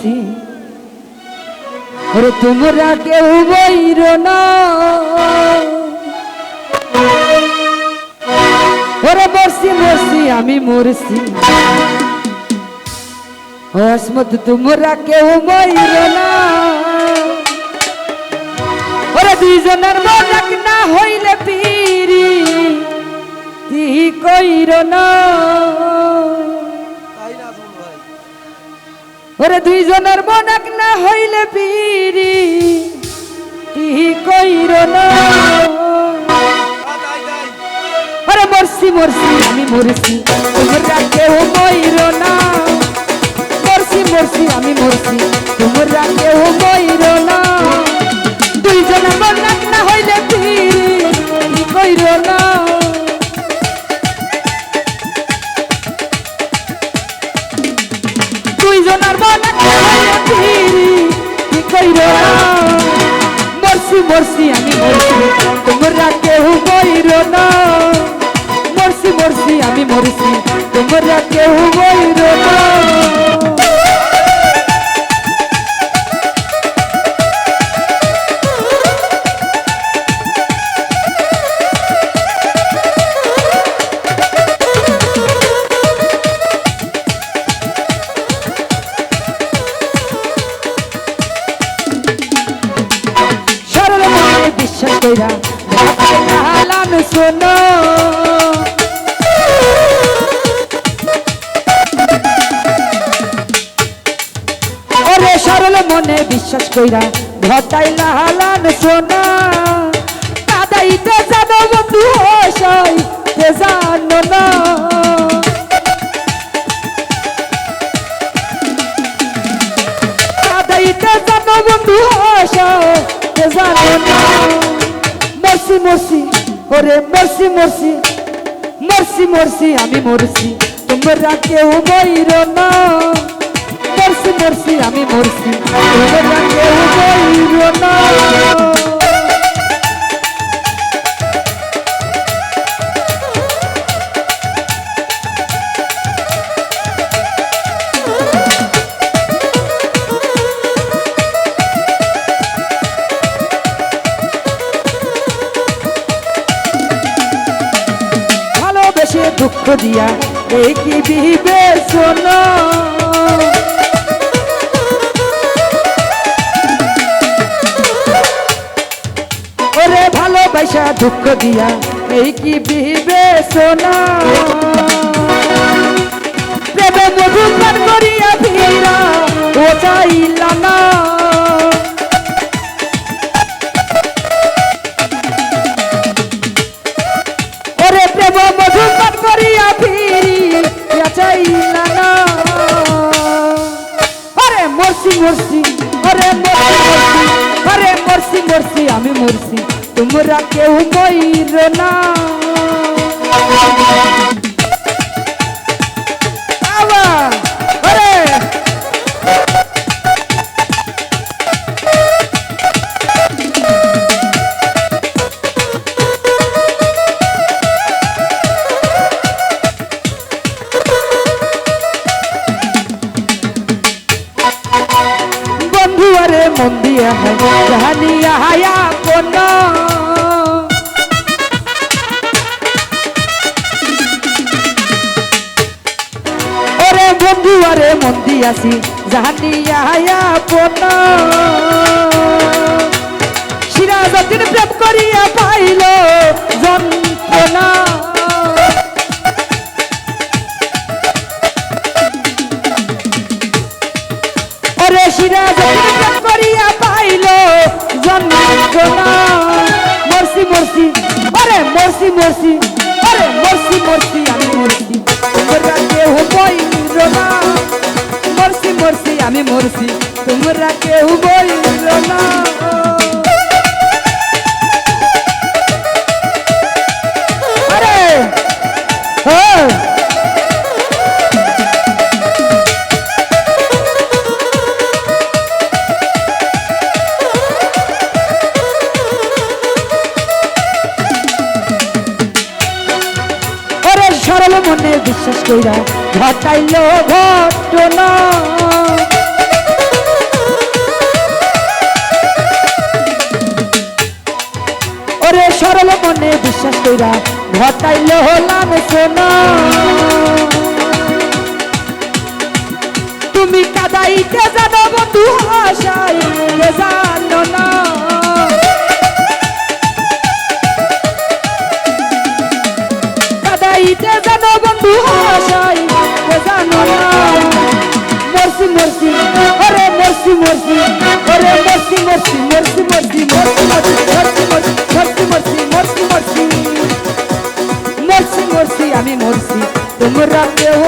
মরছি ওরে তোমরা কেউ বইর না। ওরে মরছি আমি মরছি। ও আসমত, তোমরা কেউ বইর না। ওরে দুইজনের মজাক না হইলে পিরি তি কইর না। ওরে দুইজনের এক না হইলে পিরি। কইর না? ওরে মরছি মরছি, আমি মরছি, তোমরা কেউ মইর না। মরছি মরছি, আমি মরছি, তোমরা কেউ মইর না। মরছি আমি মরছি। তোমরা কেউ বইর না। মরছি মরছি, আমি মরছি। তোমরা কেউ বইর না। কইরা হালান শোনো। সরল মনে বিশ্বাস কইরা, ঘটাইলা হালান শোনা। কাদাইতে জানো বন্ধু হয় জানো না। ওরে মরছি মরছি মরছি মরছি, আমি মরছি। তোমরা কেউ বইর না। মরছি মরছি, আমি মরছি। তোমরা কেউ বইর না। দুঃখ দিয়া এই কি বিবেচনা? ওরে ভালোবাসা, দুঃখ দিয়া এই কি বিবেচনা? প্রেমে মধু পান করিয়া ভিড়া, ও চাইলা না। মরছি। আরে মরছি আরে মরছি মরছি আমি মরছি। তোমরা কেউ মইর না। আবা, মন দিয়া জাহানিয়া হায়া কোন ওরে বন্ধু আরে মন দিয়াছি জাহানিয়া হায়া কোন সিরাজতিন প্রেম করিয়া পাইল যন্ত্রণা যন্ত্রণা মরছি মরছি। ওরে মরছি মরছি। ওরে মরছি মরছি, আমি মরছি। তোমরা কেউ বইল না। মরছি মরছি, আমি মরছি। তোমরা কেউ বইল না। মনে বিশ্বাস কইরা ঘটাইল ঘটনা। ওরে সরল মনে বিশ্বাস কইরা ঘটাইল হলাম সোনা। তুমি কাদাইতে জানো বন্ধু হাসাই জানো না? mercy, mercy, Hare mercy, mercy, mercy, mercy, mercy, mercy, mercy, mercy, mercy, mercy, mercy, mercy, mercy, আমি মরছি তোমরা কেউ